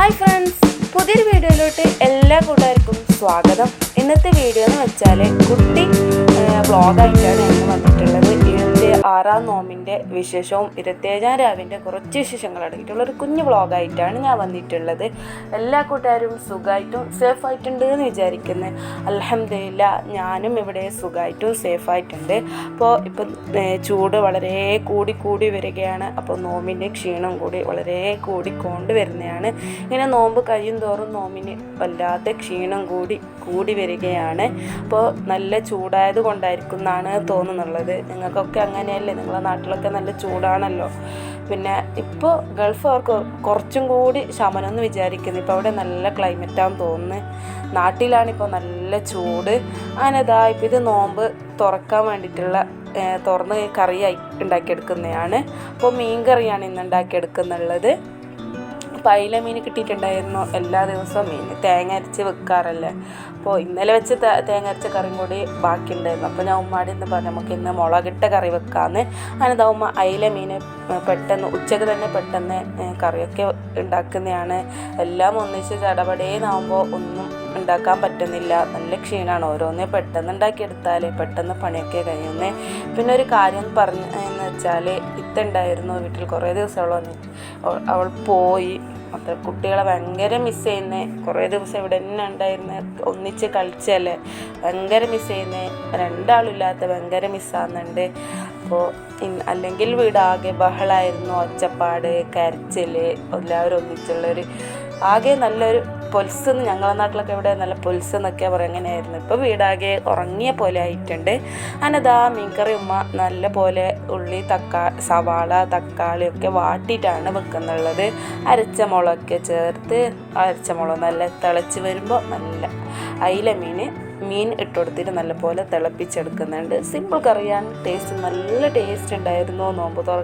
Hi friends. പുതിയൊരു വീഡിയോയിലോട്ട് എല്ലാ കൂട്ടുകാർക്കും സ്വാഗതം. ഇന്നത്തെ വീഡിയോ എന്ന് വെച്ചാൽ കുട്ടി വ്ളോഗായിട്ടാണ് ഞാൻ വന്നിട്ടുള്ളത്. ആറാം നോമിന്റെ വിശേഷവും ഇരുപത്തേഴാം രാവിന്റെ കുറച്ച് വിശേഷങ്ങൾ അടങ്ങിയിട്ടുള്ള ഒരു കുഞ്ഞു വ്ളോഗായിട്ടാണ് ഞാൻ വന്നിട്ടുള്ളത്. എല്ലാ കൂട്ടുകാരും സുഖമായിട്ടും സേഫ് ആയിട്ടുണ്ട് എന്ന് വിചാരിക്കുന്നത് അലഹമില്ല ഞാനും ഇവിടെ സുഖമായിട്ടും സേഫ് ആയിട്ടുണ്ട്. അപ്പോൾ ഇപ്പം ചൂട് വളരെ കൂടി കൂടി വരികയാണ്. അപ്പോൾ നോമിന്റെ ക്ഷീണം കൂടി വളരെ കൂടിക്കൊണ്ട് വരുന്നതാണ്. ഇങ്ങനെ നോമ്പ് കഴിയും തോറും നോമ്പിന് വല്ലാത്ത ക്ഷീണം കൂടി കൂടി വരികയാണ്. അപ്പോൾ നല്ല ചൂടായത് കൊണ്ടായിരിക്കും എന്നാണ് തോന്നുന്നുള്ളത്. നിങ്ങൾക്കൊക്കെ അങ്ങനെയല്ലേ നിങ്ങളുടെ നാട്ടിലൊക്കെ നല്ല ചൂടാണല്ലോ. പിന്നെ ഇപ്പോൾ ഗൾഫ് അവർക്ക് കുറച്ചും കൂടി ശമനം എന്ന് വിചാരിക്കുന്നു. ഇപ്പോൾ അവിടെ നല്ല ക്ലൈമറ്റാന്ന് തോന്നുന്നു. നാട്ടിലാണിപ്പോൾ നല്ല ചൂട്. അങ്ങനെ ഇതാ ഇപ്പോൾ ഇത് നോമ്പ് തുറക്കാൻ വേണ്ടിയിട്ടുള്ള തുറന്ന് കറിയായി ഉണ്ടാക്കിയെടുക്കുന്നതാണ്. അപ്പോൾ മീൻ കറിയാണ് ഇന്ന് ഉണ്ടാക്കിയെടുക്കുന്നുള്ളത്. അയില മീൻ കിട്ടിയിട്ടുണ്ടായിരുന്നു എല്ലാ ദിവസവും മീൻ. തേങ്ങ അരച്ച് വെക്കാറല്ലേ. അപ്പോൾ ഇന്നലെ വെച്ച് തേങ്ങ അരച്ച കറിയും കൂടി ബാക്കിയുണ്ടായിരുന്നു. അപ്പോൾ ഞാൻ ഉമ്മാടി എന്ന് പറഞ്ഞു നമുക്ക് ഇന്ന് മുളകിട്ട കറി വെക്കാമെന്ന് അങ്ങനെ ഉമ്മ അയില മീൻ പെട്ടെന്ന് ഉച്ചയ്ക്ക് തന്നെ പെട്ടെന്ന് കറിയൊക്കെ ഉണ്ടാക്കുന്നതാണ് എല്ലാം ഒന്നിച്ച് ചടപടേന്നാകുമ്പോൾ ഒന്നും ഉണ്ടാക്കാൻ പറ്റുന്നില്ല. നല്ല ക്ഷീണമാണ് ഓരോന്നേ പെട്ടെന്ന് ഉണ്ടാക്കിയെടുത്താൽ പെട്ടെന്ന് പണിയൊക്കെ കഴിയുന്നേ. പിന്നെ ഒരു കാര്യം പറഞ്ഞ എന്ന് വെച്ചാൽ ഇത്തുണ്ടായിരുന്നു വീട്ടിൽ കുറേ ദിവസം അവൾ വന്നി അവൾ- അവൾ പോയി അത്ര കുട്ടികളെ ഭയങ്കര മിസ് ചെയ്യുന്നേ. കുറേ ദിവസം ഇവിടെ തന്നെ ഉണ്ടായിരുന്നു. ഒന്നിച്ച് കളിച്ചല്ലേ. ഭയങ്കര മിസ് ചെയ്യുന്നേ. രണ്ടാളില്ലാത്ത ഭയങ്കര മിസ്സാകുന്നുണ്ട് അപ്പോൾ അല്ലെങ്കിൽ വീടാകെ ബഹളായിരുന്നു. ഒച്ചപ്പാട് കരച്ചിൽ എല്ലാവരും ഒന്നിച്ചുള്ളൊരു ആകെ നല്ലൊരു പൊൽസെന്ന് ഞങ്ങളുടെ നാട്ടിലൊക്കെ ഇവിടെ നല്ല പൊൽസെന്നൊക്കെ പറയും. അങ്ങനെയായിരുന്നു. ഇപ്പോൾ വീടാകെ ഉറങ്ങിയ പോലെ ആയിട്ടുണ്ട്. അനതാ മീൻകറി ഉമ്മ നല്ല പോലെ ഉള്ളി തക്കാ സവാള തക്കാളി ഒക്കെ വാട്ടിയിട്ടാണ് വെക്കുന്നുള്ളത്. അരച്ച മുളകൊക്കെ ചേർത്ത് അരച്ച മുളക് നല്ല തിളച്ച് വരുമ്പോൾ നല്ല അയില മീൻ മീൻ ഇട്ട് കൊടുത്തിട്ട് നല്ലപോലെ തിളപ്പിച്ചെടുക്കുന്നുണ്ട്. സിമ്പിൾ കറിയാണ്. ടേസ്റ്റ് നല്ല ടേസ്റ്റ് ഉണ്ടായിരുന്നു. നോമ്പ് തുറ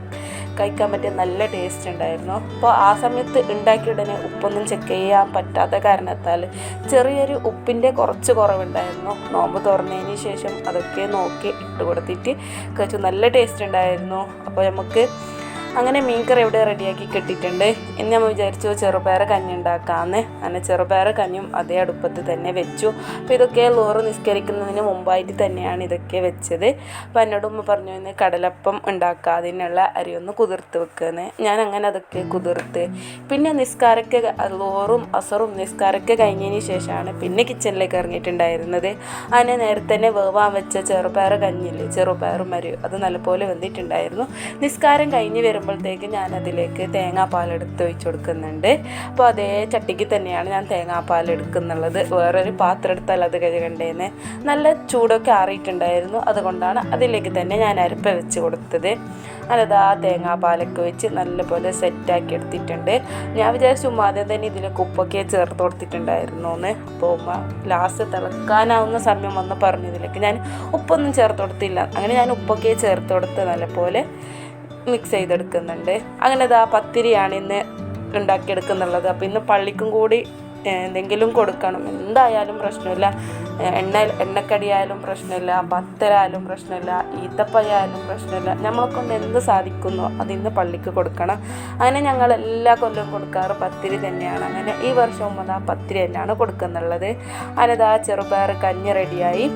കഴിക്കാൻ പറ്റിയ നല്ല ടേസ്റ്റ് ഉണ്ടായിരുന്നു. അപ്പോൾ ആ സമയത്ത് ഉണ്ടാക്കിയ ഉടനെ ഉപ്പൊന്നും ചെക്ക് ചെയ്യാൻ പറ്റാത്ത കാരണത്താൽ ചെറിയൊരു ഉപ്പിന്റെ കുറച്ച് കുറവുണ്ടായിരുന്നു. നോമ്പ് തുറന്നതിന് ശേഷം അതൊക്കെ നോക്കി ഇട്ട് കൊടുത്തിട്ട് കഴിച്ചു. നല്ല ടേസ്റ്റ് ഉണ്ടായിരുന്നു. അപ്പോൾ നമുക്ക് അങ്ങനെ മീൻകറി ഇവിടെ റെഡിയാക്കി കിട്ടിയിട്ടുണ്ട്. ഇന്ന് നമ്മൾ വിചാരിച്ചു ചെറുപയർ കഞ്ഞി ഉണ്ടാക്കാമെന്ന് അങ്ങനെ ചെറുപയർ കഞ്ഞും അതേ അടുപ്പത്ത് തന്നെ വെച്ചു. അപ്പോൾ ഇതൊക്കെ ലോറ് നിസ്കരിക്കുന്നതിന് മുമ്പായിട്ട് തന്നെയാണ് ഇതൊക്കെ വെച്ചത്. അപ്പോൾ എന്നോട് ഉമ്മ പറഞ്ഞു ഇന്ന് കടലപ്പം ഉണ്ടാക്കാതിനുള്ള അരി ഒന്ന് കുതിർത്ത് വെക്കുന്നത് ഞാൻ അങ്ങനെ അതൊക്കെ കുതിർത്ത്. പിന്നെ നിസ്കാരക്ക് ലോറും അസറും നിസ്കാരക്ക് കഴിഞ്ഞതിന് ശേഷമാണ് പിന്നെ കിച്ചണിലേക്ക് ഇറങ്ങിയിട്ടുണ്ടായിരുന്നത്. അതിനെ നേരത്തെ തന്നെ വേവാൻ വെച്ച ചെറുപയർ കഞ്ഞില്ലേ ചെറുപയറും അരി അത് നല്ലപോലെ വന്നിട്ടുണ്ടായിരുന്നു നിസ്കാരം കഴിഞ്ഞ് വരുമ്പോൾ അതിലേക്ക് തേങ്ങാപ്പാൽ എടുത്ത് ഒഴിച്ച് കൊടുക്കുന്നുണ്ട്. അപ്പോൾ അതേ ചട്ടിക്ക് തന്നെയാണ് ഞാൻ തേങ്ങാപ്പാൽ എടുക്കുന്നുള്ളത്. വേറൊരു പാത്രം എടുത്താൽ അത് കഴുകണ്ടേന്ന് നല്ല ചൂടൊക്കെ ആറിയിട്ടുണ്ടായിരുന്നു. അതുകൊണ്ടാണ് അതിലേക്ക് തന്നെ ഞാൻ അരപ്പ് വെച്ച് കൊടുത്തത്. അല്ലതാ തേങ്ങാപ്പാലൊക്കെ വെച്ച് നല്ലപോലെ സെറ്റാക്കി എടുത്തിട്ടുണ്ട്. ഞാൻ വിചാരിച്ചു ഉമ്മ ആദ്യം തന്നെ ഇതിലേക്ക് ഉപ്പൊക്കെ ചേർത്ത് കൊടുത്തിട്ടുണ്ടായിരുന്നു എന്ന് അപ്പോൾ ഉമ്മ ലാസ്റ്റ് തിളക്കാനാവുന്ന സമയം വന്ന് പറഞ്ഞു ഇതിലേക്ക്. ഞാൻ ഉപ്പൊന്നും ചേർത്ത് കൊടുത്തില്ല. അങ്ങനെ ഞാൻ ഉപ്പൊക്കെ ചേർത്ത് കൊടുത്ത് നല്ലപോലെ മിക്സ് ചെയ്തെടുക്കുന്നുണ്ട്. അങ്ങനെ ഇതാ പത്തിരിയാണ് ഇന്ന് ഉണ്ടാക്കിയെടുക്കുന്നുള്ളത്. അപ്പോൾ ഇന്ന് പള്ളിക്കും കൂടി എന്തെങ്കിലും കൊടുക്കണം. എന്തായാലും പ്രശ്നമില്ല. എണ്ണ എണ്ണക്കടിയായാലും പ്രശ്നമില്ല. പത്തരായാലും പ്രശ്നമില്ല. ഈത്തപ്പയായാലും പ്രശ്നമില്ല. നമ്മളെ കൊണ്ട് എന്ത് സാധിക്കുന്നു അത് ഇന്ന് പള്ളിക്ക് കൊടുക്കണം. അങ്ങനെ ഞങ്ങൾ എല്ലാ കൊല്ലവും കൊടുക്കാറ് പത്തിരി തന്നെയാണ്. അങ്ങനെ ഈ വർഷവും ആ പത്തിരി തന്നെയാണ് കൊടുക്കുന്നുള്ളത്. അതിനതാ ചെറുപയർ കഞ്ഞി റെഡിയായി.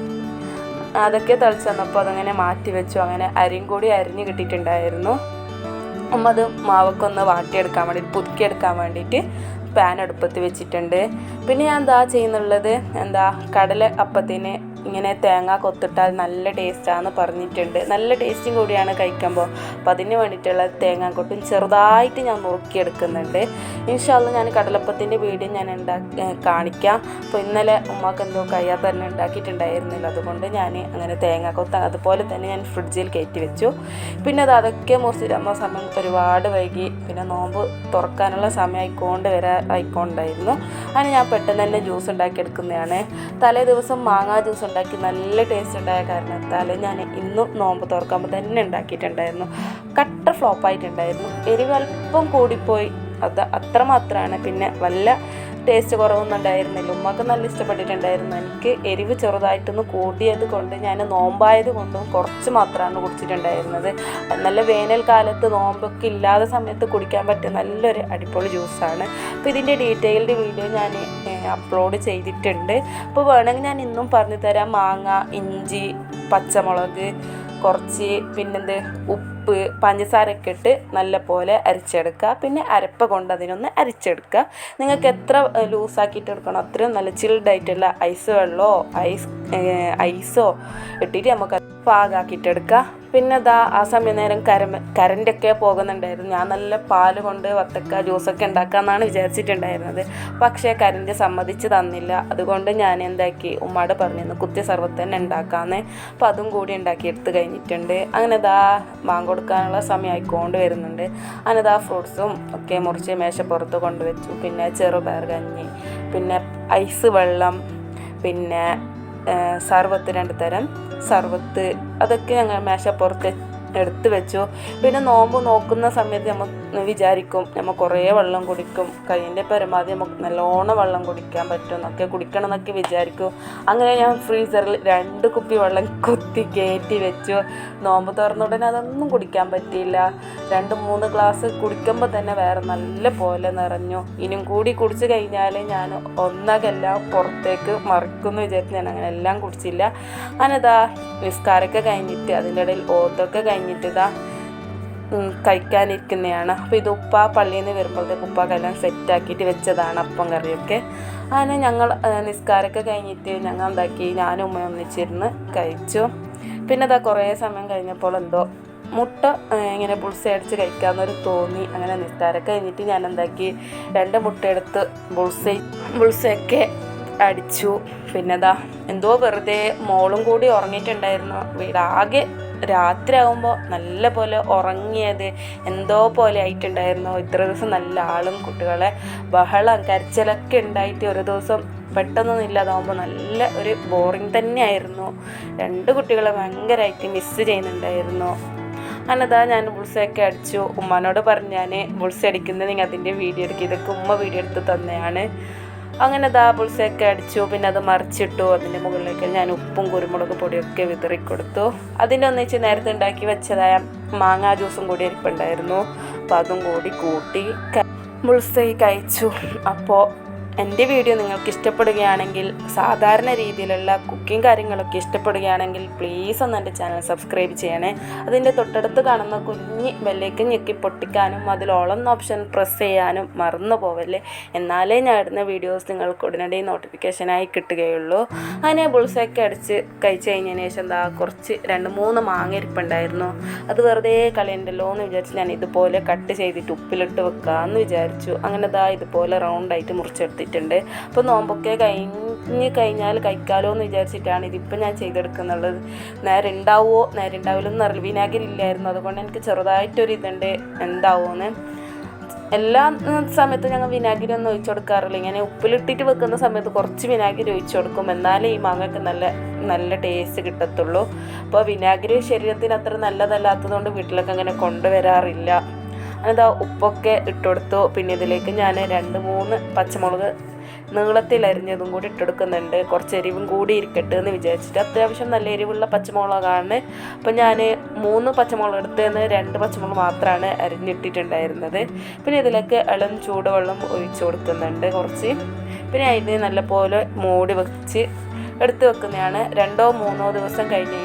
അതൊക്കെ തളിച്ച് വന്നപ്പോൾ അതങ്ങനെ മാറ്റി വെച്ചു. അങ്ങനെ അരിയും കൂടി അരിഞ്ഞ് കിട്ടിയിട്ടുണ്ടായിരുന്നു. അമ്മ അത് മാവൊക്കൊന്ന് വാട്ടിയെടുക്കാൻ വേണ്ടിയിട്ട് പുതുക്കിയെടുക്കാൻ വേണ്ടിയിട്ട് പാൻ അടുപ്പത്ത് വെച്ചിട്ടുണ്ട്. പിന്നെ ഞാൻ എന്താ ചെയ്യുന്നുള്ളത്? എന്താ കടല അപ്പത്തിന് ഇങ്ങനെ തേങ്ങ കൊത്തിട്ടാൽ നല്ല ടേസ്റ്റാന്ന് പറഞ്ഞിട്ടുണ്ട്. നല്ല ടേസ്റ്റും കൂടിയാണ് കഴിക്കുമ്പോൾ. അപ്പോൾ അതിന് വേണ്ടിയിട്ടുള്ള തേങ്ങാക്കൊട്ടും ചെറുതായിട്ട് ഞാൻ നുറുക്കിയെടുക്കുന്നുണ്ട്. ഇൻഷാല്ല ഞാൻ കടലപ്പത്തിന്റെ വീഡിയോ ഞാൻ ഉണ്ടാക്കി കാണിക്കാം. അപ്പോൾ ഇന്നലെ ഉമ്മക്ക് എന്തോ കഴിയാതെ തന്നെ ഉണ്ടാക്കിയിട്ടുണ്ടായിരുന്നില്ല. അതുകൊണ്ട് ഞാൻ അങ്ങനെ തേങ്ങ കൊത്ത അതുപോലെ തന്നെ ഞാൻ ഫ്രിഡ്ജിൽ കയറ്റി വെച്ചു. പിന്നെ അത് അതൊക്കെ മുറിച്ചിരുന്ന സമയം ഒരുപാട് വൈകി. പിന്നെ നോമ്പ് തുറക്കാനുള്ള സമയം ആയിക്കൊണ്ട് വരാ ആയിക്കൊണ്ടായിരുന്നു. അങ്ങനെ ഞാൻ പെട്ടെന്ന് തന്നെ ജ്യൂസ് ഉണ്ടാക്കിയെടുക്കുന്നതാണ്. തലേ ദിവസം മാങ്ങാ ജ്യൂസ് ഉണ്ടാക്കി നല്ല ടേസ്റ്റ് ഉണ്ടായ കാരണത്താൽ ഞാൻ ഇന്നും നോമ്പ് തുറക്കുമ്പോൾ തന്നെ ഉണ്ടാക്കിയിട്ടുണ്ടായിരുന്നു. കട്ട ഫ്ലോപ്പായിട്ടുണ്ടായിരുന്നു എരിവ് അല്പം കൂടിപ്പോയി. അത് അത്രമാത്രമാണ് പിന്നെ വല്ല ടേസ്റ്റ് കുറവൊന്നും ഉണ്ടായിരുന്നില്ല. ഉമ്മക്ക് നല്ല ഇഷ്ടപ്പെട്ടിട്ടുണ്ടായിരുന്നു. എനിക്ക് എരിവ് ചെറുതായിട്ടൊന്ന് കൂട്ടിയത് കൊണ്ട് ഞാൻ നോമ്പായത് കൊണ്ടും കുറച്ച് മാത്രമാണ് കുടിച്ചിട്ടുണ്ടായിരുന്നത്. നല്ല വേനൽക്കാലത്ത് നോമ്പൊക്കെ ഇല്ലാത്ത സമയത്ത് കുടിക്കാൻ പറ്റിയ നല്ലൊരു അടിപൊളി ജ്യൂസാണ് അപ്പോൾ ഇതിന്റെ ഡീറ്റെയിൽഡ് വീഡിയോ ഞാൻ അപ്ലോഡ് ചെയ്തിട്ടുണ്ട്. അപ്പോൾ വേണമെങ്കിൽ ഞാൻ ഇന്നും പറഞ്ഞു തരാം മാങ്ങ ഇഞ്ചി പച്ചമുളക് കുറച്ച് പിന്നെന്ത്? ഉപ്പ് പഞ്ചസാരയൊക്കെ ഇട്ട് നല്ല പോലെ അരിച്ചെടുക്കുക. പിന്നെ അരപ്പ കൊണ്ട് അതിനൊന്ന് അരിച്ചെടുക്കുക. നിങ്ങൾക്ക് എത്ര ലൂസാക്കിയിട്ട് എടുക്കണോ? അത്രയും നല്ല ചിൽഡായിട്ടുള്ള ഐസ് വെള്ളമോ ഐസ് ഐസോ ഇട്ടിട്ട് നമുക്ക് പാകാക്കിയിട്ടെടുക്കുക പിന്നെ ദാ ആ സമയം നേരം കരമ കരണ്ടൊക്കെ പോകുന്നുണ്ടായിരുന്നു. ഞാൻ നല്ല പാൽ കൊണ്ട് വത്തക്ക ജ്യൂസൊക്കെ ഉണ്ടാക്കാമെന്നാണ് വിചാരിച്ചിട്ടുണ്ടായിരുന്നത്. പക്ഷേ കരണ്ട് സമ്മതിച്ച് തന്നില്ല. അതുകൊണ്ട് ഞാൻ എന്താക്കി? ഉമ്മാട് പറഞ്ഞിരുന്നു കുത്തി സർവത്ത് തന്നെ ഉണ്ടാക്കാമെന്ന് അപ്പം അതും കൂടി ഉണ്ടാക്കി എടുത്ത് കഴിഞ്ഞിട്ടുണ്ട്. അങ്ങനെ ദാ മാങ്ങ കൊടുക്കാനുള്ള സമയം ആയിക്കൊണ്ട് വരുന്നുണ്ട്. അങ്ങനെ ദാ ഫ്രൂട്ട്സും ഒക്കെ മുറിച്ച് മേശപ്പുറത്ത് കൊണ്ടുവച്ചു. പിന്നെ ചെറുപയർ കഞ്ഞി പിന്നെ ഐസ് വെള്ളം പിന്നെ സർവത്ത് രണ്ട് തരം സർവത്ത് അതൊക്കെ ഞങ്ങൾ മേശപ്പുറത്ത് എടുത്തു വെച്ചു. പിന്നെ നോമ്പ് നോക്കുന്ന സമയത്ത് നമ്മൾ വിചാരിക്കും. നമ്മൾ കുറേ വെള്ളം കുടിക്കും. കയ്യിന്റെ പരമാവധി നമുക്ക് നല്ലോണം വെള്ളം കുടിക്കാൻ പറ്റും എന്നൊക്കെ കുടിക്കണം എന്നൊക്കെ വിചാരിക്കും. അങ്ങനെ ഞാൻ ഫ്രീസറിൽ രണ്ട് കുപ്പി വെള്ളം കുത്തി കയറ്റി വെച്ചു. നോമ്പ് തുറന്ന ഉടനെ അതൊന്നും കുടിക്കാൻ പറ്റിയില്ല. രണ്ട് മൂന്ന് ഗ്ലാസ് കുടിക്കുമ്പോൾ തന്നെ വേറെ നല്ല പോലെ നിറഞ്ഞു. ഇനിയും കൂടി കുടിച്ച് കഴിഞ്ഞാൽ ഞാൻ ഒന്നകെല്ലാം പുറത്തേക്ക് മറിക്കുമെന്ന് വിചാരിച്ച് ഞാൻ അങ്ങനെ എല്ലാം കുടിച്ചില്ല. അങ്ങനെ നിസ്കാരമൊക്കെ കഴിഞ്ഞിട്ട് അതിന്റെ ഇടയിൽ ഓത്തൊക്കെ കഴിഞ്ഞിട്ട് ഇതാ കഴിക്കാനിരിക്കുന്നതാണ്. അപ്പോൾ ഇത് ഉപ്പ പള്ളിയിൽ നിന്ന് വരുമ്പോഴത്തേക്ക് ഉപ്പാക്കെല്ലാം സെറ്റാക്കിയിട്ട് വെച്ചതാണ് അപ്പം കറിയൊക്കെ. അങ്ങനെ ഞങ്ങൾ നിസ്കാരമൊക്കെ കഴിഞ്ഞിട്ട് ഞങ്ങൾ എന്താക്കി ഞാനും ഉമ്മ ഒന്നിച്ചിരുന്ന് കഴിച്ചു. പിന്നെ അതാ കുറേ സമയം കഴിഞ്ഞപ്പോൾ എന്തോ മുട്ട ഇങ്ങനെ ബുൾസ അടിച്ച് കഴിക്കാമെന്നൊരു തോന്നി. അങ്ങനെ നിസ്കാരമൊക്കെ കഴിഞ്ഞിട്ട് ഞാൻ എന്താക്കി രണ്ട് മുട്ട എടുത്ത് ബുൾസ ബുൾസയൊക്കെ അടിച്ചു. പിന്നെ അതാ എന്തോ വെറുതെ മോളും കൂടി ഉറങ്ങിയിട്ടുണ്ടായിരുന്നു. വീടാകെ രാത്രി ആകുമ്പോൾ നല്ല പോലെ ഉറങ്ങിയത് എന്തോ പോലെ ആയിട്ടുണ്ടായിരുന്നു. ഇത്ര ദിവസം നല്ല ആളും കുട്ടികളെ ബഹളം കരച്ചിലൊക്കെ ഉണ്ടായിട്ട് ഒരു ദിവസം പെട്ടെന്നൊന്നും ഇല്ലാതാവുമ്പോൾ നല്ല ഒരു ബോറിങ് തന്നെയായിരുന്നു. രണ്ട് കുട്ടികളെ ഭയങ്കരമായിട്ട് മിസ്സ് ചെയ്യുന്നുണ്ടായിരുന്നു. അന്നതാ ഞാൻ ബുൾസയൊക്കെ അടിച്ചു. ഉമ്മാനോട് പറഞ്ഞു ഞാൻ ബുൾസ അടിക്കുന്നത് നിങ്ങൾ അതിന്റെ വീഡിയോ എടുക്കുക ഇതൊക്കെ ഉമ്മ വീഡിയോ എടുത്ത് തന്നെയാണ്. അങ്ങനെ ദാ പുളിസയൊക്കെ അടിച്ചു പിന്നെ അത് മറിച്ചിട്ടു അതിന്റെ മുകളിലേക്ക് ഞാൻ ഉപ്പും കുരുമുളക് പൊടിയൊക്കെ വിതറിക്കൊടുത്തു അതിന്റെ ഒന്നിച്ച് നേരത്തെ ഉണ്ടാക്കി വെച്ചതായ മാങ്ങാ ജ്യൂസും കൂടി ഇരിപ്പുണ്ടായിരുന്നു അപ്പോൾ അതും കൂടി കൂട്ടി മുൾസൈ കഴിച്ചു. അപ്പോൾ എന്റെ വീഡിയോ നിങ്ങൾക്ക് ഇഷ്ടപ്പെടുകയാണെങ്കിൽ സാധാരണ രീതിയിലുള്ള കുക്കിംഗ് കാര്യങ്ങളൊക്കെ ഇഷ്ടപ്പെടുകയാണെങ്കിൽ പ്ലീസ് ഒന്ന് എന്റെ ചാനൽ സബ്സ്ക്രൈബ് ചെയ്യണേ. അതിന്റെ തൊട്ടടുത്ത് കാണുന്ന കുഞ്ഞ് ബെല്ലേക്ക് ഞെക്കി പൊട്ടിക്കാനും അതിൽ ഓളം ഓപ്ഷൻ പ്രസ് ചെയ്യാനും മറന്നു പോവല്ലേ? എന്നാലേ ഞാൻ ഇടുന്ന വീഡിയോസ് നിങ്ങൾക്ക് ഉടനടി നോട്ടിഫിക്കേഷനായി കിട്ടുകയുള്ളൂ. അതിനെ ബുൾസൊക്കെ അടിച്ച് കഴിച്ച് കഴിഞ്ഞതിന് ശേഷം എന്താ കുറച്ച് രണ്ട് മൂന്ന് മാങ്ങ ഇരിപ്പുണ്ടായിരുന്നു. അത് വെറുതെ കളിയുണ്ടല്ലോ എന്ന് വിചാരിച്ച് ഞാൻ ഇതുപോലെ കട്ട് ചെയ്തിട്ട് ഉപ്പിലിട്ട് വെക്കാമെന്ന് വിചാരിച്ചു. അങ്ങനെ ഇതാ ഇതുപോലെ റൗണ്ടായിട്ട് മുറിച്ചെടുത്തിട്ട് ചെയ്തിട്ടുണ്ട് അപ്പോൾ നോമ്പൊക്കെ കഴിഞ്ഞ് കഴിഞ്ഞാൽ കഴിക്കാലോ എന്ന് വിചാരിച്ചിട്ടാണ് ഇതിപ്പോൾ ഞാൻ ചെയ്തെടുക്കുന്നുള്ളത്. നേരെ ഉണ്ടാവുമോ നേരെ ഉണ്ടാവില്ലെന്ന് അറിയില്ല. വിനാഗിരി ഇല്ലായിരുന്നു. അതുകൊണ്ട് എനിക്ക് ചെറുതായിട്ടൊരു ഇതുണ്ട് എന്താവുമെന്ന് എല്ലാ സമയത്തും ഞങ്ങൾ വിനാഗിരി ഒന്നും ഒഴിച്ചു കൊടുക്കാറില്ല. ഇങ്ങനെ ഉപ്പിലിട്ടിട്ട് വെക്കുന്ന സമയത്ത് കുറച്ച് വിനാഗിരി ഒഴിച്ചു കൊടുക്കും. എന്നാലേ ഈ മാങ്ങയ്ക്ക് നല്ല നല്ല ടേസ്റ്റ് കിട്ടത്തുള്ളൂ. അപ്പോൾ വിനാഗിരി ശരീരത്തിന് അത്ര നല്ലതല്ലാത്തതുകൊണ്ട് വീട്ടിലൊക്കെ അങ്ങനെ കൊണ്ടുവരാറില്ല. അതാ ഉപ്പൊക്കെ ഇട്ടുകൊടുത്തു. പിന്നെ ഇതിലേക്ക് ഞാൻ രണ്ട് മൂന്ന് പച്ചമുളക് നീളത്തിൽ അരിഞ്ഞതും കൂടി ഇട്ടെടുക്കുന്നുണ്ട് കുറച്ച് എരിവും കൂടി ഇരിക്കട്ടെ എന്ന് വിചാരിച്ചിട്ട് അത്യാവശ്യം നല്ല എരിവുള്ള പച്ചമുളകാണ്. അപ്പം ഞാൻ മൂന്ന് പച്ചമുളക് എടുത്തതെന്ന് രണ്ട് പച്ചമുളക് മാത്രമാണ് അരിഞ്ഞിട്ടിട്ടുണ്ടായിരുന്നത്. പിന്നെ ഇതിലേക്ക് ഇളം ചൂടുവെള്ളം ഒഴിച്ച് കൊടുക്കുന്നുണ്ട് കുറച്ച്. പിന്നെ അതിന് നല്ലപോലെ മൂടി വെച്ച് എടുത്ത് വെക്കുന്നതാണ്. രണ്ടോ മൂന്നോ ദിവസം കഴിഞ്ഞ്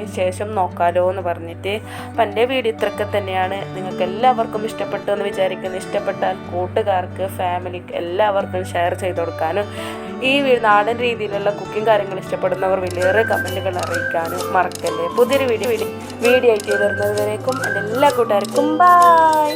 ഇതിന് ശേഷം നോക്കാലോ എന്ന് പറഞ്ഞിട്ട് അപ്പം എന്റെ വീഡിയോ ഇത്രയൊക്കെ തന്നെയാണ്. നിങ്ങൾക്ക് എല്ലാവർക്കും ഇഷ്ടപ്പെട്ടു എന്ന് വിചാരിക്കുന്നു. ഇഷ്ടപ്പെട്ടാൽ കൂട്ടുകാർക്ക് ഫാമിലിക്ക് എല്ലാവർക്കും ഷെയർ ചെയ്ത് കൊടുക്കാനും ഈ നാടൻ രീതിയിലുള്ള കുക്കിംഗ് കാര്യങ്ങൾ ഇഷ്ടപ്പെടുന്നവർ വലിയേറെ കമന്റുകൾ അറിയിക്കാനും മറക്കല്ലേ. പുതിയൊരു വീഡിയോ വീഡിയോ ആയിട്ട് വരുന്നത് എന്റെ എല്ലാ കൂട്ടുകാർക്കും ബായ്